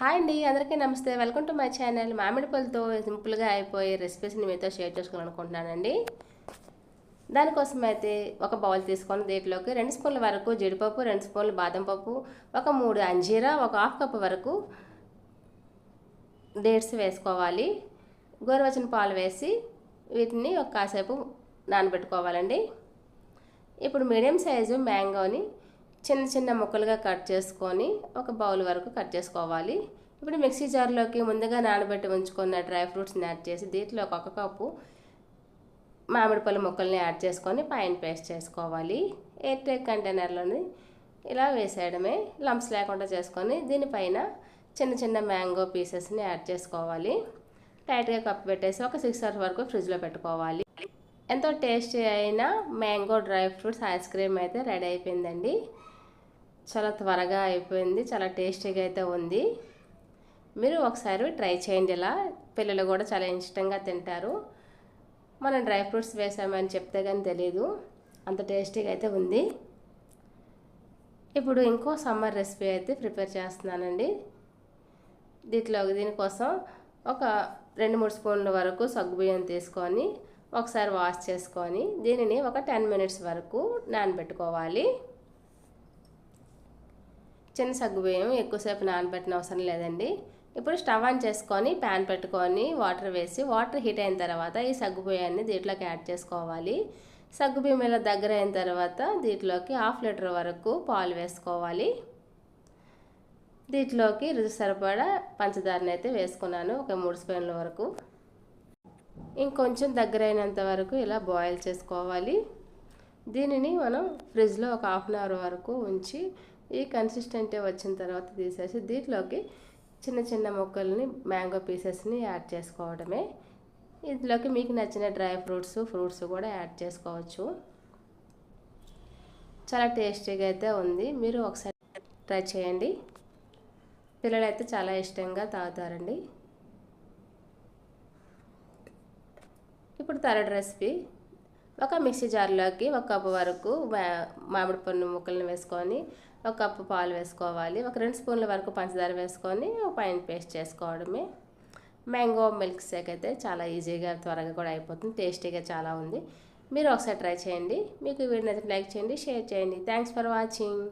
Hi అండి అందరికీ నమస్తే. Welcome to my channel. మామిడి పళ్ళతో సింపుల్గా అయిపోయే రెసిపీస్ని మీతో షేర్ చేసుకోవాలనుకుంటున్నానండి. దానికోసం అయితే ఒక బౌల్ తీసుకొని దీంట్లోకి రెండు స్పూన్ల వరకు జీడిపప్పు రెండు స్పూన్లు బాదం పప్పు ఒక మూడు అంజీరా ఒక హాఫ్ కప్ వరకు డేట్స్ వేసుకోవాలి. గోరువచ్చిన పాలు వేసి వీటిని ఒక కాసేపు నానబెట్టుకోవాలండి. ఇప్పుడు మీడియం సైజు మ్యాంగోని చిన్న చిన్న ముక్కలుగా కట్ చేసుకొని ఒక బౌల్ వరకు కట్ చేసుకోవాలి. ఇప్పుడు మిక్సీ జార్లోకి ముందుగా నానబెట్టి ఉంచుకున్న డ్రై ఫ్రూట్స్ని యాడ్ చేసి దీంట్లో ఒక కప్పు మామిడి పళ్ళు ముక్కల్ని యాడ్ చేసుకొని పైన పేస్ట్ చేసుకోవాలి. ఎయిర్ టైట్ కంటైనర్లోని ఇలా వేసేయడమే. లంప్స్ లేకుండా చేసుకొని దీనిపైన చిన్న చిన్న మ్యాంగో పీసెస్ని యాడ్ చేసుకోవాలి. టైట్గా కప్పు పెట్టేసి ఒక సిక్స్ అవర్స్ వరకు ఫ్రిడ్జ్లో పెట్టుకోవాలి. ఎంతో టేస్టీ అయిన mango dry fruits ice cream అయితే రెడీ అయిపోయిందండి. చాలా త్వరగా అయిపోయింది చాలా టేస్టీగా అయితే ఉంది. మీరు ఒకసారి ట్రై చేయండి ఇలా. పిల్లలు కూడా చాలా ఇష్టంగా తింటారు. మనం డ్రై ఫ్రూట్స్ వేసామని చెప్తే కానీ తెలియదు అంత టేస్టీగా అయితే ఉంది. ఇప్పుడు ఇంకో సమ్మర్ రెసిపీ అయితే ప్రిపేర్ చేస్తున్నానండి. దీంట్లో దీనికోసం ఒక రెండు మూడు స్పూన్ల వరకు సగ్గుబియ్యం తీసుకొని ఒకసారి వాష్ చేసుకొని దీనిని ఒక టెన్ మినిట్స్ వరకు నానబెట్టుకోవాలి. చిన్న సగ్గుబియ్యం ఎక్కువసేపు నానబెట్టిన అవసరం లేదండి. ఇప్పుడు స్టవ్ ఆన్ చేసుకొని ప్యాన్ పెట్టుకొని వాటర్ వేసి వాటర్ హీట్ అయిన తర్వాత ఈ సగ్గుబియ్యాన్ని దీంట్లోకి యాడ్ చేసుకోవాలి. సగ్గుబియ్యం ఇలా దగ్గర అయిన తర్వాత దీంట్లోకి హాఫ్ లీటర్ వరకు పాలు వేసుకోవాలి. దీంట్లోకి రుచి సరిపడా పంచదారని అయితే వేసుకున్నాను ఒక మూడు స్పూన్ల వరకు. ఇంకొంచెం దగ్గర అయినంత వరకు ఇలా బాయిల్ చేసుకోవాలి. దీనిని మనం ఫ్రిడ్జ్లో ఒక హాఫ్ అన్ అవర్ వరకు ఉంచి ఈ కన్సిస్టెంటే వచ్చిన తర్వాత తీసేసి దీంట్లోకి చిన్న చిన్న ముక్కల్ని మ్యాంగో పీసెస్ని యాడ్ చేసుకోవడమే. ఇందులోకి మీకు నచ్చిన డ్రై ఫ్రూట్స్ ఫ్రూట్స్ కూడా యాడ్ చేసుకోవచ్చు. చాలా టేస్టీగా అయితే ఉంది. మీరు ఒకసారి ట్రై చేయండి. పిల్లలు అయితే చాలా ఇష్టంగా తాగుతారండి. ఇప్పుడు థర్డ్ రెసిపీ. ఒక మిక్సీ జార్లోకి ఒక కప్పు వరకు మామిడి పన్ను ముక్కలను వేసుకొని ఒక కప్పు పాలు వేసుకోవాలి. ఒక రెండు స్పూన్ల వరకు పంచదార వేసుకొని పైన పేస్ట్ చేసుకోవడమే. మ్యాంగో మిల్క్ షేక్ అయితే చాలా ఈజీగా త్వరగా కూడా అయిపోతుంది. టేస్టీగా చాలా ఉంది. మీరు ఒకసారి ట్రై చేయండి. మీకు వీడియో అయితే లైక్ చేయండి షేర్ చేయండి. Thanks for watching.